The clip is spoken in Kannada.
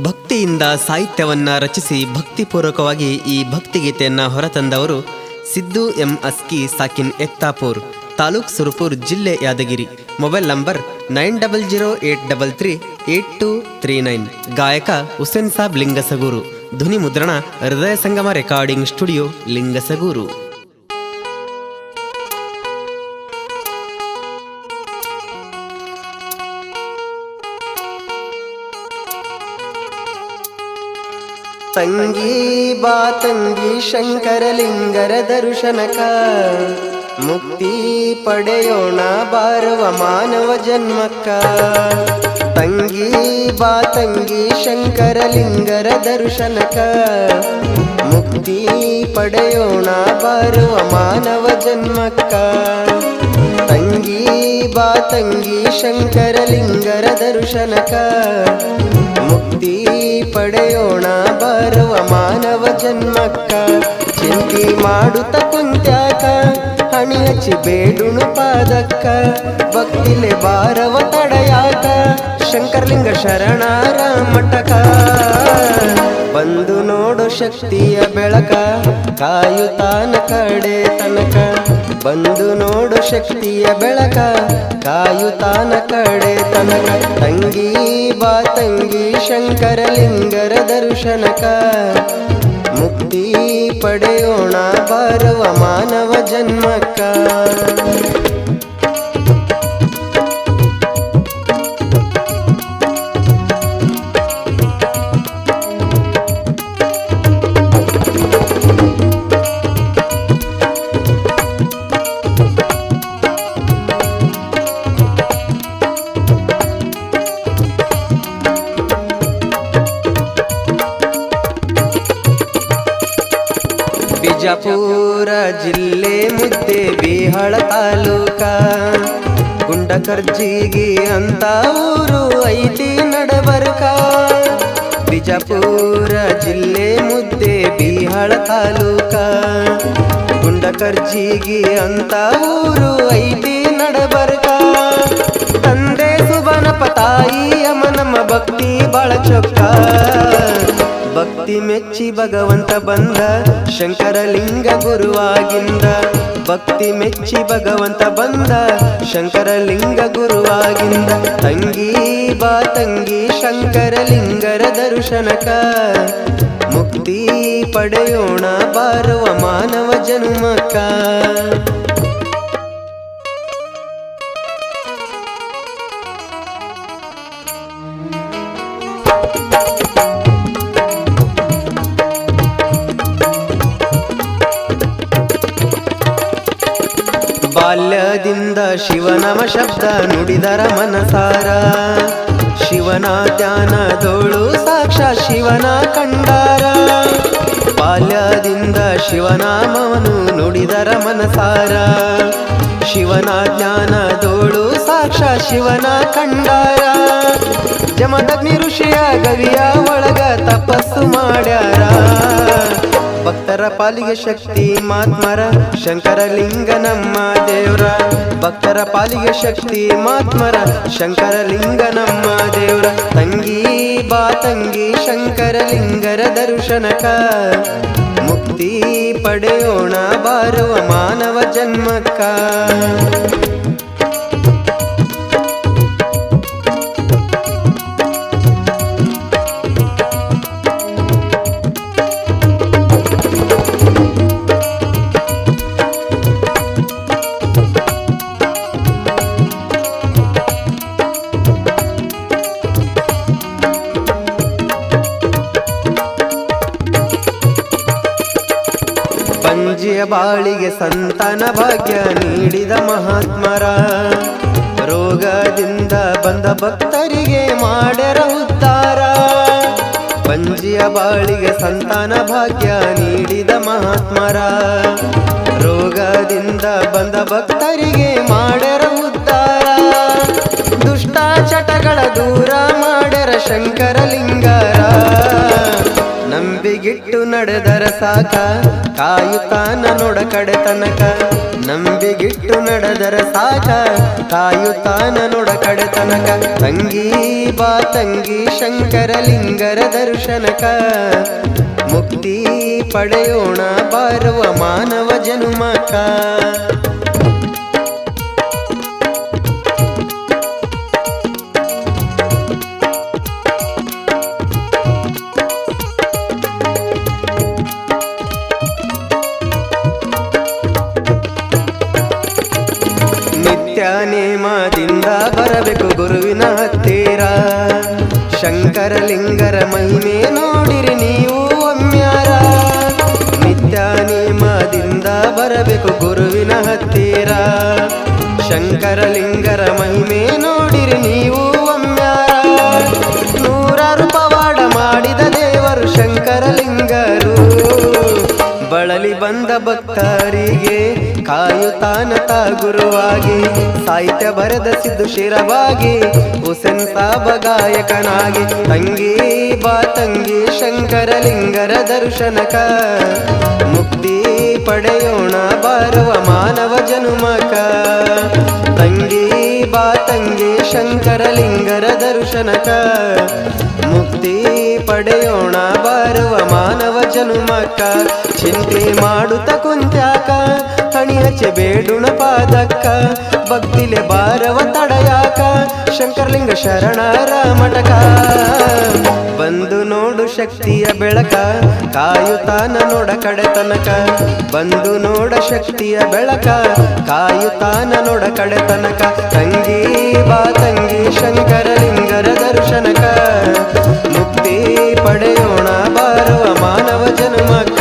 ಭಕ್ತಿಯಿಂದ ಸಾಹಿತ್ಯವನ್ನ ರಚಿಸಿ ಭಕ್ತಿಪೂರ್ವಕವಾಗಿ ಈ ಭಕ್ತಿಗೀತೆಯನ್ನ ಹೊರತಂದವರು ಸಿದ್ದು ಎಂ ಅಸ್ಕಿ ಸಾಕಿನ್ ಎತ್ತಾಪೂರ್, ತಾಲೂಕ್ ಸುರಪುರ್ ಜಿಲ್ಲೆ Yadgir. Mobile number nine double zero eight double three eight two three nine. ಗಾಯಕ ಹುಸೇನ್ ಸಾಬ್ ಲಿಂಗಸಗೂರು. ಧ್ವನಿ ಮುದ್ರಣ ಹೃದಯ ಸಂಗಮ ರೆಕಾರ್ಡಿಂಗ್ ಸ್ಟುಡಿಯೋ ಲಿಂಗಸಗೂರು. ತಂಗಿ ಬಾ, ತಂಗಿ ಶಂಕರಲಿಂಗರ ದರ್ಶನಕ. ಮುಕ್ತಿ ಪಡೆಯೋಣ ಬಾರುವ ಮಾನವ ಜನ್ಮಕ್ಕ. ತಂಗಿ ಬಾ, ತಂಗಿ ಶಂಕರಲಿಂಗರ ದರ್ಶನಕ. ಮುಕ್ತಿ ಪಡೆಯೋಣ ಬಾರುವ ಮಾನವ ಜನ್ಮಕ್ಕ. ತಂಗಿ ಬಾ, ತಂಗಿ ಶಂಕರಲಿಂಗರ ದರ್ಶನಕ. ಮುಕ್ತಿ ಪಡೆಯೋಣ. ಬರುವ ಮಾನವ ಜನ್ಮಕ್ಕ ಚಿಂತಿ ಮಾಡುತ್ತ ಕುಂತ್ಯಾಕ. ಹಣಿ ಹಚ್ಚಿ ಬೇಡುಣು ಪಾದಕ್ಕ. ಭಕ್ತಿಲೆ ಬಾರವ ತಡೆಯಾಕ ಶಂಕರಲಿಂಗ ಶರಣಾರ ಮಟಕ ಬಂದು ನೋಡು ಶಕ್ತಿಯ ಬೆಳಕ ಕಾಯುತ್ತಾನ ಕಡೆ ತನಕ. ಬಂದು ನೋಡು ಶಕ್ತಿಯ ಬೆಳಕ. ಕಾಯುತಾನ ಕಡೆ ತನಕ. ತಂಗಿ ಬಾ ತಂಗಿ ಶಂಕರಲಿಂಗರ ದರ್ಶನಕ. ಮುಕ್ತಿ ಪಡೆಯೋಣ ಬರುವ ಮಾನವ ಜನ್ಮಕ್ಕ. ಬಿಜಾಪುರ ಜಿಲ್ಲೆ ಮುದ್ದೆ ಬಿಹಾಳ ತಾಲೂಕ. ಗುಂಡಕರ್ಜಿಗಿ ಅಂತ ಊರು ಐತಿ ನಡಬರ್ಕ. ಬಿಜಾಪುರ ಜಿಲ್ಲೆ ಮುದ್ದೆ ಬಿಹಾಳ ತಾಲೂಕ. ಗುಂಡಕರ್ಜಿಗಿ ಅಂತ ಊರು ಐತಿ ನಡಬರ್ಕ. ತಂದೆ ಸುಬನಪ ತಾಯಿ ಅಮ ನಮ್ಮ ಭಕ್ತಿ ಬಾಳ ಚೊಕ್ಕ. ಭಕ್ತಿ ಮೆಚ್ಚಿ ಭಗವಂತ ಬಂದ ಶಂಕರಲಿಂಗ ಗುರುವಾಗಿಂದ. ಭಕ್ತಿ ಮೆಚ್ಚಿ ಭಗವಂತ ಬಂದ ಶಂಕರಲಿಂಗ ಗುರುವಾಗಿಂದ. ತಂಗಿ ಬಾ ತಂಗಿ ಶಂಕರಲಿಂಗರ ದರ್ಶನಕ. ಮುಕ್ತಿ ಪಡೆಯೋಣ ಬಾರುವ ಮಾನವ ಜನ್ಮಕ್ಕ ಶಿವನಮ ಶಬ್ದ ನುಡಿದರ ಮನಸಾರ. ಶಿವನ ಧ್ಯಾನದೋಳು ಸಾಕ್ಷಾತ್ ಶಿವನ ಕಂಡಾರ. ಬಾಲ್ಯದಿಂದ ಶಿವನಾಮವನು ನುಡಿದರ ಮನಸಾರ. ಶಿವನ ಜ್ಞಾನದೋಳು ಸಾಕ್ಷಾತ್ ಶಿವನ ಕಂಡಾರ. ಜಮದಗ್ನಿ ಋಷಿಯ ಗವಿಯ ಒಳಗ ತಪಸ್ಸು ಮಾಡ್ಯಾರ. ಭಕ್ತರ ಪಾಲಿಗೆ ಶಕ್ತಿ ಮಾತ್ಮರ ಶಂಕರಲಿಂಗ ನಮ್ಮ ದೇವ್ರ. ಭಕ್ತರ ಪಾಲಿಗೆ ಶಕ್ತಿ ಮಾತ್ಮರ ಶಂಕರಲಿಂಗ ನಮ್ಮ ದೇವ್ರ. ತಂಗಿ ಬಾ ತಂಗಿ ಶಂಕರಲಿಂಗರ ದರ್ಶನಕ. ಮುಕ್ತಿ ಪಡೆಯೋಣ ಬಾರುವ ಮಾನವ ಜನ್ಮಕ್ಕ. ಬಾಳಿಗೆ ಸಂತಾನ ಭಾಗ್ಯ ನೀಡಿದ ಮಹಾತ್ಮರ. ರೋಗದಿಂದ ಬಂದ ಭಕ್ತರಿಗೆ ಮಾಡ್ಯರ ಉದ್ಧಾರ. ಪಂಜಿಯ ಬಾಳಿಗೆ ಸಂತಾನ ಭಾಗ್ಯ ನೀಡಿದ ಮಹಾತ್ಮರ. ರೋಗದಿಂದ ಬಂದ ಭಕ್ತರಿಗೆ ಮಾಡ್ಯರ ಉದ್ಧಾರ. ದುಷ್ಟ ಚಟಗಳ ದೂರ ಮಾಡರ ಶಂಕರಲಿಂಗರ. ನಂಬಿಗಿಟ್ಟು ನಡೆದರ ಸಾಕ. ಕಾಯುತ್ತಾನ ನೋಡ ಕಡೆ ತನಕ. ನಂಬಿಗಿಟ್ಟು ನಡೆದರ ಸಾಕ. ಕಾಯುತ್ತಾನ ನೋಡ ಕಡೆ ತನಕ. ತಂಗಿ ಬಾ ತಂಗಿ ಶಂಕರಲಿಂಗರ ದರ್ಶನಕ. ಮುಕ್ತಿ ಪಡೆಯೋಣ ಬಾರುವ ಮಾನವ ಜನುಮಕ. ನೇಮದಿಂದ ಬರಬೇಕು ಗುರುವಿನ ಹತ್ತಿರ. ಶಂಕರಲಿಂಗರ ಮಹಿಮೆ ನೋಡಿರಿ ನೀವು ಒಮ್ಮ್ಯಾರ ನಿತ್ಯ ನೇಮದಿಂದ ಬರಬೇಕು ಗುರುವಿನ ಹತ್ತಿರ. ಶಂಕರಲಿಂಗರ ಮಹಿಮೆ ನೋಡಿರಿ ನೀವು ಒಮ್ಮ್ಯಾರ ನೂರಾರು ಪವಾಡ ಮಾಡಿದ ದೇವರು ಶಂಕರಲಿಂಗರು ಬಳಲಿ ಬಂದ ಭಕ್ತರಿಗೆ ಕಾಯುತ್ತಾನ ತಾ ಗುರುವಾಗಿ, ಸಾಹಿತ್ಯ ಬರೆದ ಸಿದ್ದು ಶಿರವಾಗಿ, ಹುಸೆನ್ ಸಾಬ ಗಾಯಕನಾಗಿ, ತಂಗಿ ಬಾ ತಂಗಿ ಶಂಕರಲಿಂಗರ ದರ್ಶನಕ. ಮುಕ್ತಿ ಪಡೆಯೋಣ ಬಾರುವ ಮಾನವ ಜನುಮಕ. ತಂಗಿ ಬಾ ತಂಗಿ ಶಂಕರಲಿಂಗರ ದರ್ಶನಕ. ಮುಕ್ತಿ ಪಡೆಯೋಣ ಬಾರುವ ಮಾನವ ಜನುಮಕ. ಚಿಂತೆ ಮಾಡುತ್ತ ಕುಂತ್ಯಾಕ ಹಚ್ಚೆ ಬೇಡುಣ ಪಾದಕ್ಕ, ಭಕ್ತಿಲೆ ಬಾರವ ತಡಯಾಕ, ಶಂಕರಲಿಂಗ ಶರಣರ ಮಟಕ ಬಂದು ನೋಡು ಶಕ್ತಿಯ ಬೆಳಕ ಕಾಯುತ್ತಾನ ನೋಡ ಕಡೆ ತನಕ. ಬಂದು ನೋಡ ಶಕ್ತಿಯ ಬೆಳಕ ಕಾಯುತ್ತಾನ ನೋಡ ಕಡೆ ತನಕ. ತಂಗಿ ಬಾ ತಂಗಿ ಶಂಕರಲಿಂಗರ ದರ್ಶನಕ. ಮುಕ್ತಿ ಪಡೆಯೋಣ ಬಾರುವ ಮಾನವ ಜನ್ಮಕ.